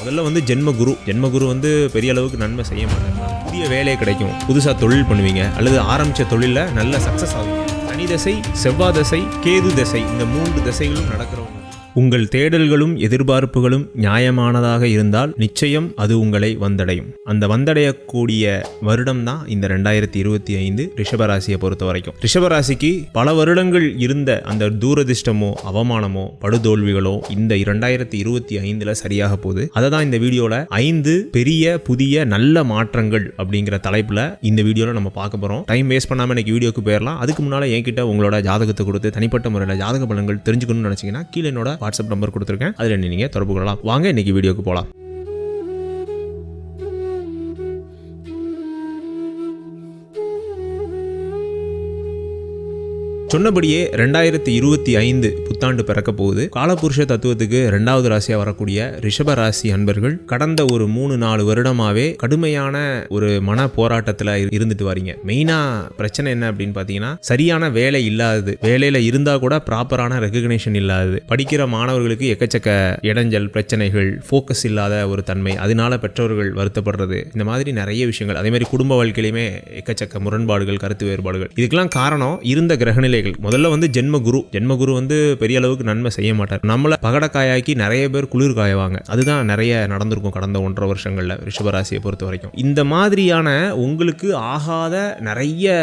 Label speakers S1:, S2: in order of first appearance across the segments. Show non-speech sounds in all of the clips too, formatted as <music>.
S1: முதல்ல வந்து ஜென்ம குரு ஜென்ம குரு வந்து பெரிய அளவுக்கு நன்மை செய்ய மாட்டாங்க புதிய வேலையை கிடைக்கும். புதுசாக தொழில் பண்ணுவீங்க. அல்லது ஆரம்பித்த தொழிலில் நல்ல சக்ஸஸ் ஆகுவீங்க சனி தசை செவ்வாய் தசை கேது தசை இந்த மூன்று திசைகளும் நடக்கிறோம் உங்கள் தேடல்களும் எதிர்பார்ப்புகளும் நியாயமானதாக இருந்தால் நிச்சயம் அது உங்களை வந்தடையும். அந்த வந்தடையக்கூடிய வருடம் தான் இந்த ரெண்டாயிரத்தி இருபத்தி ஐந்து ரிஷபராசியை பொறுத்த வரைக்கும் ரிஷபராசிக்கு பல வருடங்கள் இருந்த அந்த தூரதிர்ஷ்டமோ அவமானமோ படுதோல்விகளோ இந்த இரண்டாயிரத்தி இருபத்தி ஐந்துல சரியாக போகுது. அதை தான் இந்த வீடியோல ஐந்து பெரிய புதிய நல்ல மாற்றங்கள் அப்படிங்கிற தலைப்புல இந்த வீடியோல நம்ம பார்க்க போறோம். டைம் வேஸ்ட் பண்ணாம இன்னைக்கு வீடியோக்கு போயிடலாம் அதுக்கு முன்னால என்கிட்ட உங்களோட ஜாதகத்தை கொடுத்து தனிப்பட்ட முறையில் ஜாதக பலன்கள் தெரிஞ்சுக்கணும்னு நினைச்சீங்கன்னா கீழே என்னோட வாட்ஸ்அப் நம்பர் கொடுத்துருக்கேன். அதில் நீங்க தொடர்பு கொள்ளலாம். வாங்க இன்னைக்கு வீடியோக்கு போகலாம் சொன்னபடியே ரெண்டாயிரத்தி இருபத்தி ஐந்து புத்தாண்டு பிறக்க போகுது காலபுருஷ தத்துவத்துக்கு ரெண்டாவது ராசியா வரக்கூடிய ரிஷப ராசி அன்பர்கள் கடந்த ஒரு மூணு நாலு வருடமாவே கடுமையான ஒரு மன போராட்டத்துல இரு- இருந்துட்டு வரீங்க. மெயினா பிரச்சனை என்ன அப்படின்னு பாத்தீங்கன்னா சரியான வேலை இல்லாதது. வேலையில இருந்தா கூட ப்ராப்பரான ரெகக்னேஷன் இல்லாதது. படிக்கிற மாணவர்களுக்கு எக்கச்சக்க இடைஞ்சல் பிரச்சனைகள் ஃபோக்கஸ் இல்லாத ஒரு தன்மை. அதனால பெற்றோர்கள் வருத்தப்படுறது. இந்த மாதிரி நிறைய விஷயங்கள். அதே மாதிரி குடும்ப வாழ்க்கையிலுமே எக்கச்சக்க முரண்பாடுகள் கருத்து வேறுபாடுகள். இதுக்கெல்லாம் காரணம் இருந்த கிரகநிலைகள் முதல்ல வந்து ஜென்ம குரு ஜென்ம குரு வந்து பெரிய அளவுக்கு நன்மை செய்ய மாட்டார். நம்மளை பகடக்காயாக்கி நிறைய பேர் குளிர் காயவாங்க. அதுதான் நிறைய நடந்திருக்கும் கடந்த ஒன்றரை வருஷங்களில் ரிஷபராசியை பொறுத்த வரைக்கும். இந்த மாதிரியான உங்களுக்கு ஆகாத நிறைய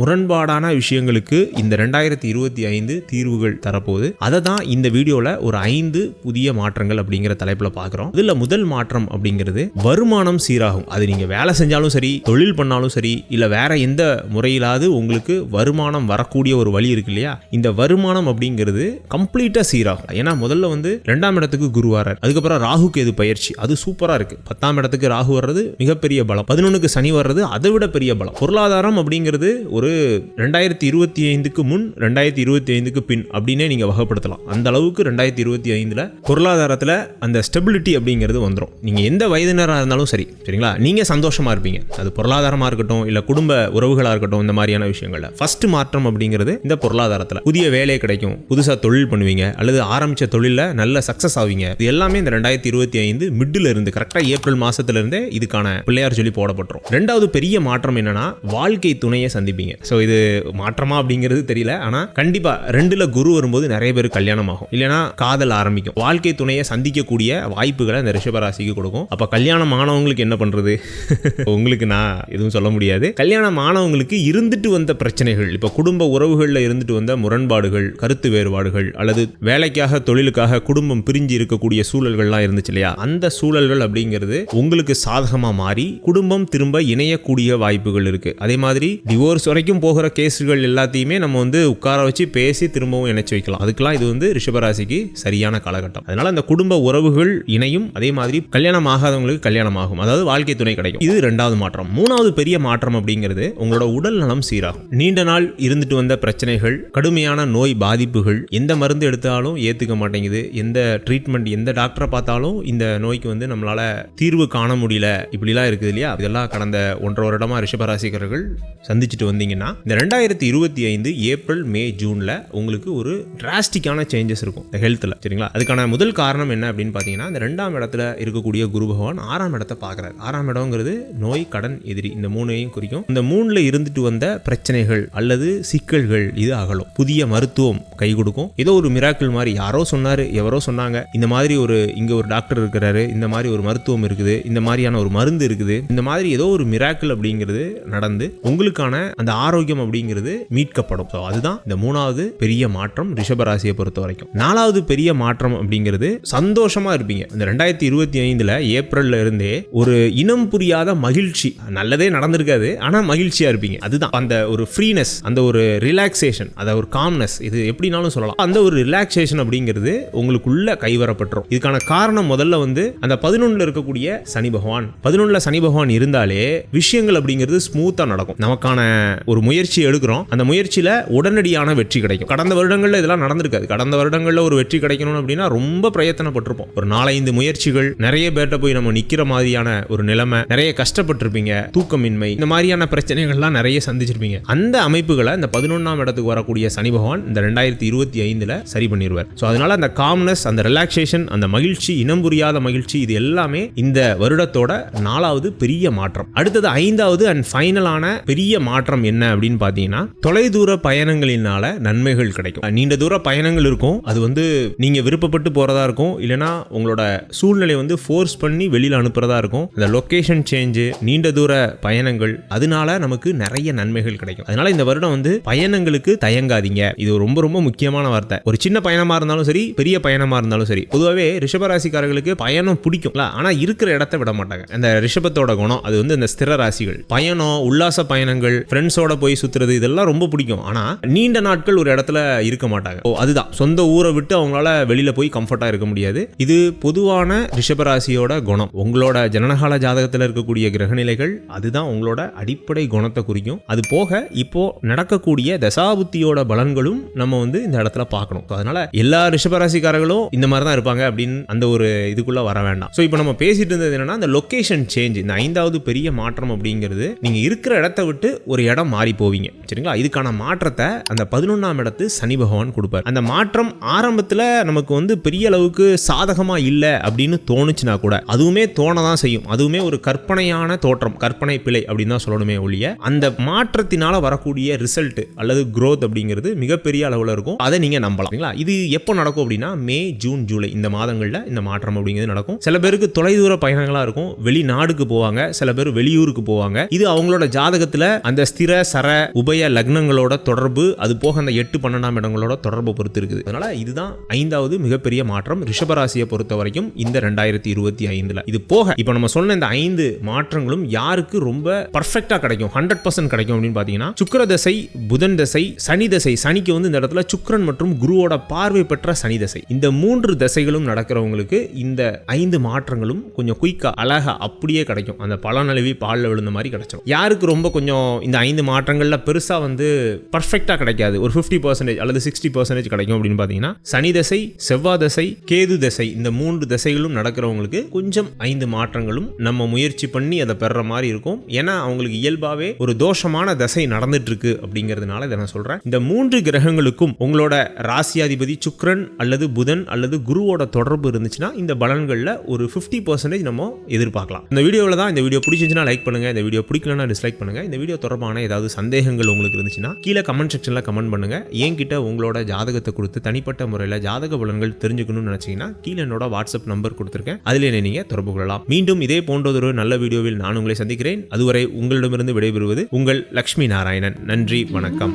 S1: முரண்பாடான விஷயங்களுக்கு இந்த ரெண்டாயிரத்தி இருபத்தி ஐந்து தீர்வுகள் தரப்போகுது. அதை தான் இந்த வீடியோவில் ஒரு ஐந்து புதிய மாற்றங்கள் அப்படிங்கிற தலைப்பில் பார்க்குறோம் இதில் முதல் மாற்றம் அப்படிங்கிறது வருமானம் சீராகும். அது நீங்க வேலை செஞ்சாலும் சரி தொழில் பண்ணாலும் சரி இல்லை வேற எந்த முறையிலாவது உங்களுக்கு வருமானம் வரக்கூடிய ஒரு வழி இருக்கு இல்லையா? இந்த வருமானம் அப்படிங்கிறது கம்ப்ளீட்டா சீராகும் ஏன்னா முதல்ல வந்து ரெண்டாம் இடத்துக்கு குரு அதுக்கப்புறம் ராகுக்கு எது பயிற்சி? அது சூப்பரா இருக்கு. பத்தாம் இடத்துக்கு ராகு வர்றது மிகப்பெரிய பலம். பதினொன்னுக்கு சனி வர்றது அதை விட பெரிய பலம். பொருளாதாரம் அப்படிங்கிறது ஒரு ரெண்டாயிரத்தி இருபத்தி ஐந்துக்கு முன் ரெண்டாயிரத்தி இருபத்தி ஐந்துக்கு பின் அப்படின்னே நீங்க வகைப்படுத்தலாம். அந்த அளவுக்கு ரெண்டாயிரத்தி இருபத்தி ஐந்துல பொருளாதாரத்துல அந்த ஸ்டெபிலிட்டி அப்படிங்கிறது வந்துடும் நீங்க எந்த வயதினராக இருந்தாலும் சரி சரிங்களா? நீங்க சந்தோஷமா இருப்பீங்க. அது பொருளாதாரமா இருக்கட்டும் இல்ல குடும்ப உறவுகளா இருக்கட்டும் இந்த மாதிரியான விஷயங்கள்ல. ஃபர்ஸ்ட் மாற்றம் அப்படிங்கிறது இந்த பொருளாதாரத்துல புதிய வேலை கிடைக்கும். புதுசா தொழில் பண்ணுவீங்க. அல்லது ஆரம்பிச்ச தொழில நல்ல சக்சஸ் ஆவீங்க. இது எல்லாமே இந்த ரெண்டாயிரத்தி இருபத்தி ஐந்து மிடில் இருந்து கரெக்டா ஏப்ரல் மாசத்துல இருந்தே இதுக்கான பிள்ளையார் சொல்லி போடப்பட்டுரும். ரெண்டாவது பெரிய மாற்றம் என்னன்னா வாழ்க்கை துணையை சந்திப்பீங்க. ஸோ இது மாற்றமா அப்படிங்கிறது தெரியல. ஆனா கண்டிப்பா ரெண்டுல குரு வரும்போது நிறைய பேர் கல்யாணம் ஆகும் இல்லைன்னா காதல் ஆரம்பிக்கும். வாழ்க்கை துணையை சந்திக்கக்கூடிய வாய்ப்புகளை இந்த ரிஷபராசிக்கு கொடுக்கும். அப்ப கல்யாணம் ஆனவங்களுக்கு என்ன பண்றது? <laughs> உங்களுக்கு நான் எதுவும் சொல்ல முடியாது. கல்யாணம் ஆனவங்களுக்கு இருந்துட்டு வந்த பிரச்சனைகள் இப்போ குடும்ப உறவுகளில் இருந்துட்டு வந்த முரண்பாடுகள் கருத்து வேறுபாடுகள் அல்லது வேலைக்காக தொழிலுக்காக குடும்பம் பிரிஞ்சு இருக்கக்கூடிய சூழல்கள்லாம் இருந்துச்சு இல்லையா? அந்த சூழல்கள் அப்படிங்கிறது உங்களுக்கு சாதகமா மாறி குடும்பம் திரும்ப இணையக்கூடிய வாய்ப்புகள் இருக்கு. அதே மாதிரி டிவோர்ஸ் வரைக்கும் போகிற கேஸுகள் எல்லாத்தையுமே நம்ம வந்து உட்கார வச்சு பேசி திரும்பவும் இணைச்சு வைக்கலாம். அதுக்கெல்லாம் இது வந்து ரிஷபராசிக்கு சரியான காலகட்டம். அதனால அந்த குடும்ப உறவுகள் இணையும். அதே மாதிரி கல்யாணம் ஆகாதவங்களுக்கு கல்யாணம் ஆகும். அதாவது வாழ்க்கை துணை கிடைக்கும். இது ரெண்டாவது மாற்றம். மூணாவது பெரிய மாற்றம் அப்படிங்கிறது உங்களோட உடல் நலம் சீராகும். நீண்ட நாள் இருந்துட்டு வந்த பிரச்சனை பிரச்சனைகள் கடுமையான நோய் பாதிப்புகள் எந்த மருந்து எடுத்தாலும் ஏற்றுக்க மாட்டேங்குது. எந்த ட்ரீட்மெண்ட் எந்த டாக்டரை பார்த்தாலும் இந்த நோய்க்கு வந்து நம்மளால் தீர்வு காண முடியல. இப்படிலாம் இருக்குது இல்லையா? இதெல்லாம் கடந்த ஒன்றரை வருடமா ரிஷபராசிகர்கள் சந்திச்சுட்டு வந்தீங்கன்னா இந்த ரெண்டாயிரத்தி இருபத்தி ஐந்து ஏப்ரல் மே ஜூனில் உங்களுக்கு ஒரு டிராஸ்டிக்கான சேஞ்சஸ் இருக்கும் இந்த ஹெல்த்தில் சரிங்களா? அதுக்கான முதல் காரணம் என்ன அப்படின்னு பார்த்தீங்கன்னா இந்த ரெண்டாம் இடத்துல இருக்கக்கூடிய குரு பகவான் ஆறாம் இடத்தை பார்க்குறாரு. ஆறாம் இடங்கிறது நோய் கடன் எதிரி இந்த மூணையும் குறிக்கும். இந்த மூணில் இருந்துட்டு வந்த பிரச்சனைகள் அல்லது சிக்கல்கள் இது அகலும் புதிய மருத்துவம் கை கொடுக்கும். ஏதோ ஒரு மிராக்கிள் மாதிரி யாரோ சொன்னாரு எவரோ சொன்னாங்க. இந்த மாதிரி ஒரு இங்க ஒரு டாக்டர் இருக்கிறாரு இந்த மாதிரி ஒரு மருத்துவம் இருக்குது இந்த மாதிரியான ஒரு மருந்து இருக்குது இந்த மாதிரி ஏதோ ஒரு மிராக்கிள் அப்படிங்கிறது நடந்து உங்களுக்கான அந்த ஆரோக்கியம் அப்படிங்கிறது மீட்கப்படும். ஸோ அதுதான் இந்த மூணாவது பெரிய மாற்றம் ரிஷபராசியை பொறுத்த வரைக்கும். நாலாவது பெரிய மாற்றம் அப்படிங்கிறது சந்தோஷமா இருப்பீங்க. இந்த ரெண்டாயிரத்தி இருபத்தி ஐந்துல ஏப்ரல்ல இருந்தே ஒரு இனம் புரியாத மகிழ்ச்சி. நல்லதே நடந்திருக்காது ஆனா மகிழ்ச்சியா இருப்பீங்க. அதுதான் அந்த ஒரு ஃப்ரீனஸ் அந்த ஒரு ரிலாக்ஸேஷன் அந்த ஒரு காம்னஸ் இது எப்படினாலும் சொல்லலாம். அந்த ஒரு ரிலாக்ஸேஷன் அப்படிங்கிறது உங்களுக்குள்ள கைவரப்பட்டுரும். இதுக்கான காரணம் முதல்ல வந்து அந்த பதினொன்னுல இருக்கக்கூடிய சனி பகவான். பதினொன்றில் சனி பகவான் இருந்தாலே விஷயங்கள் அப்படிங்கிறது ஸ்மூத்தாக நடக்கும். நமக்கான ஒரு முயற்சி எடுக்கிறோம். அந்த முயற்சியில் உடனடியான வெற்றி கிடைக்கும். கடந்த வருடங்களில் இதெல்லாம் நடந்திருக்காது. கடந்த வருடங்களில் ஒரு வெற்றி கிடைக்கணும் அப்படின்னா ரொம்ப பிரயத்தனப்பட்டிருப்போம். ஒரு நாலஞ்சு முயற்சிகள் நிறைய பேர்ட்ட போய் நம்ம நிற்கிற மாதிரியான ஒரு நிலைமை நிறைய கஷ்டப்பட்டிருப்பீங்க. தூக்கமின்மை இந்த மாதிரியான பிரச்சனைகள்லாம் நிறைய சந்திச்சிருப்பீங்க. அந்த அமைப்புகளை இந்த பதினொன்றாம் இடத்துல இடத்துக்கு வரக்கூடிய சனி பகவான் இந்த ரெண்டாயிரத்தி இருபத்தி ஐந்தில் சரி பண்ணிடுவார் ஸோ அதனால அந்த காம்னஸ் அந்த ரிலாக்ஸேஷன் அந்த மகிழ்ச்சி இனம் புரியாத மகிழ்ச்சி இது எல்லாமே இந்த வருடத்தோட நாலாவது பெரிய மாற்றம். அடுத்தது ஐந்தாவது அண்ட் ஃபைனலான பெரிய மாற்றம் என்ன அப்படின்னு பார்த்தீங்கன்னா தொலைதூர பயணங்களினால நன்மைகள் கிடைக்கும். நீண்ட தூர பயணங்கள் இருக்கும். அது வந்து நீங்க விருப்பப்பட்டு போறதா இருக்கும். இல்லைனா உங்களோட சூழ்நிலை வந்து ஃபோர்ஸ் பண்ணி வெளியில் அனுப்புறதா இருக்கும். இந்த லொகேஷன் சேஞ்சு நீண்ட தூர பயணங்கள் அதனால நமக்கு நிறைய நன்மைகள் கிடைக்கும். அதனால இந்த வருடம் வந்து பயணங்களுக்கு தயங்காதீங்க. இது ரொம்ப ரொம்ப முக்கியமான வார்த்தை. ஒரு சின்ன பயணமா இருந்தாலும் சரி பெரிய பயணமா இருந்தாலும் சரி. பொதுவாகவே ரிஷபராசிக்காரர்களுக்கு பயணம் பிடிக்கும்ல ஆனா இருக்கிற இடத்த விட மாட்டாங்க. அந்த ரிஷபத்தோட குணம் அது வந்து இந்த ஸ்திர ராசிகள். பயணம் உல்லாச பயணங்கள் ஃப்ரெண்ட்ஸோட போய் சுத்துறது இதெல்லாம் ரொம்ப பிடிக்கும். ஆனா நீண்ட நாட்கள் ஒரு இடத்துல இருக்க மாட்டாங்க. ஓ அதுதான். சொந்த ஊரை விட்டு அவங்களால வெளியில போய் கம்ஃபர்ட்டா இருக்க முடியாது. இது பொதுவான ரிஷபராசியோட குணம். உங்களோட ஜனனகால ஜாதகத்தில் இருக்கக்கூடிய கிரகநிலைகள் அதுதான் உங்களோட அடிப்படை குணத்தை குறிக்கும். அது போக இப்போ நடக்கக்கூடிய புத்தியோட பலன்களும் நம்ம வந்து இந்த இடத்துல பார்க்கணும். அதனால எல்லா ரிஷபராசிக்காரர்களும் இந்த மாதிரி தான் இருப்பாங்க அப்படின்னு அந்த ஒரு இதுக்குள்ள வர வேண்டாம். ஸோ இப்போ நம்ம பேசிட்டு இருந்தது என்னன்னா அந்த லொகேஷன் சேஞ்ச் இந்த ஐந்தாவது பெரிய மாற்றம் அப்படிங்கிறது நீங்க இருக்கிற இடத்த விட்டு ஒரு இடம் மாறி போவீங்க. சரிங்களா? இதுக்கான மாற்றத்தை அந்த பதினொன்றாம் இடத்து சனி பகவான் கொடுப்பார். அந்த மாற்றம் ஆரம்பத்தில் நமக்கு வந்து பெரிய அளவுக்கு சாதகமாக இல்லை அப்படின்னு தோணுச்சுன்னா கூட அதுவுமே தோண தான் செய்யும். அதுவுமே ஒரு கற்பனையான தோற்றம் கற்பனை பிழை அப்படின்னு தான் சொல்லணுமே ஒழிய அந்த மாற்றத்தினால வரக்கூடிய ரிசல்ட் அல்லது க்ரோத் அப்படிங்கிறது மிகப்பெரிய அளவில் இருக்கும். அதை நீங்கள் நம்பலாம் சரிங்களா? இது எப்போ நடக்கும் அப்படின்னா மே ஜூன் ஜூலை இந்த மாதங்களில் இந்த மாற்றம் அப்படிங்கிறது நடக்கும். சில பேருக்கு தொலைதூர பயணங்களாக இருக்கும். வெளிநாடுக்கு போவாங்க. சில பேர் வெளியூருக்கு போவாங்க. இது அவங்களோட ஜாதகத்தில் அந்த ஸ்திர சர உபய லக்னங்களோட தொடர்பு அது போக அந்த எட்டு பன்னெண்டாம் இடங்களோட தொடர்பை பொறுத்து இருக்குது. அதனால இதுதான் ஐந்தாவது மிகப்பெரிய மாற்றம் ரிஷபராசியை பொறுத்த வரைக்கும் இந்த ரெண்டாயிரத்தி இருபத்தி ஐந்துல. இது போக இப்போ நம்ம சொன்ன இந்த ஐந்து மாற்றங்களும் யாருக்கு ரொம்ப பர்ஃபெக்டா கிடைக்கும் ஹண்ட்ரட் பர்சன்ட் கிடைக்கும் அப்படின்னு பார்த்தீங்கன்னா சுக்கர தசை புதன் தசை சனி தசை சனிக்கு வந்து இந்த இடத்துல சுக்ரன் மற்றும் குருவோட பார்வை பெற்ற சனி தசை. இந்த மூன்று தசைகளும் நடக்கிறவங்களுக்கு இந்த ஐந்து மாற்றங்களும் கொஞ்சம் குயிக்கா அழகா அப்படியே கிடைக்கும். அந்த பலனழுவி பாலில் விழுந்த மாதிரி கிடைச்சிடும் யாருக்கு ரொம்ப கொஞ்சம் இந்த ஐந்து மாற்றங்கள்ல பெருசா வந்து பர்ஃபெக்டாக கிடைக்காது. ஒரு ஃபிஃப்டி பர்சன்டேஜ் அல்லது சிக்ஸ்டி பர்சன்டேஜ் கிடைக்கும் அப்படின்னு பார்த்தீங்கன்னா சனி தசை செவ்வாய் தசை கேது தசை இந்த மூன்று தசைகளும் நடக்கிறவங்களுக்கு கொஞ்சம் ஐந்து மாற்றங்களும் நம்ம முயற்சி பண்ணி அதை பெற மாதிரி இருக்கும். ஏன்னா அவங்களுக்கு இயல்பாகவே ஒரு தோஷமான தசை நடந்துட்டு இருக்கு அப்படிங்கிறதுனால இதை நான் சொல்றேன். இந்த மூன்று கிரகங்களுக்கும் உங்களோட ராசியாதிபதி சுக்ரன் அல்லது புதன் அல்லது குருவோட தொடர்பு இருந்துச்சுன்னா இந்த பலன்களில் ஒரு ஃபிஃப்டி பர்சன்டேஜ் நம்ம எதிர்பார்க்கலாம். இந்த வீடியோவில் தான் இந்த வீடியோ பிடிச்சிருந்துச்சுன்னா லைக் பண்ணுங்க. இந்த வீடியோ பிடிக்கலன்னா டிஸ்லைக் பண்ணுங்க. இந்த வீடியோ தொடர்பான ஏதாவது சந்தேகங்கள் உங்களுக்கு இருந்துச்சுன்னா கீழே கமெண்ட் செக்ஷனில் கமெண்ட் பண்ணுங்க. என்கிட்ட உங்களோட ஜாதகத்தை கொடுத்து தனிப்பட்ட முறையில் ஜாதக பலன்கள் தெரிஞ்சுக்கணும்னு நினைச்சீங்கன்னா கீழே என்னோட வாட்ஸ்அப் நம்பர் கொடுத்துருக்கேன். அதில் என்னை நீங்கள் தொடர்பு கொள்ளலாம். மீண்டும் இதே போன்றதொரு நல்ல வீடியோவில் நான் உங்களை சந்திக்கிறேன். அதுவரை உங்களிடமிருந்து விடைபெறுவது உங்கள் லக்ஷ்மி நாராயணன். நன்றி வணக்கம்.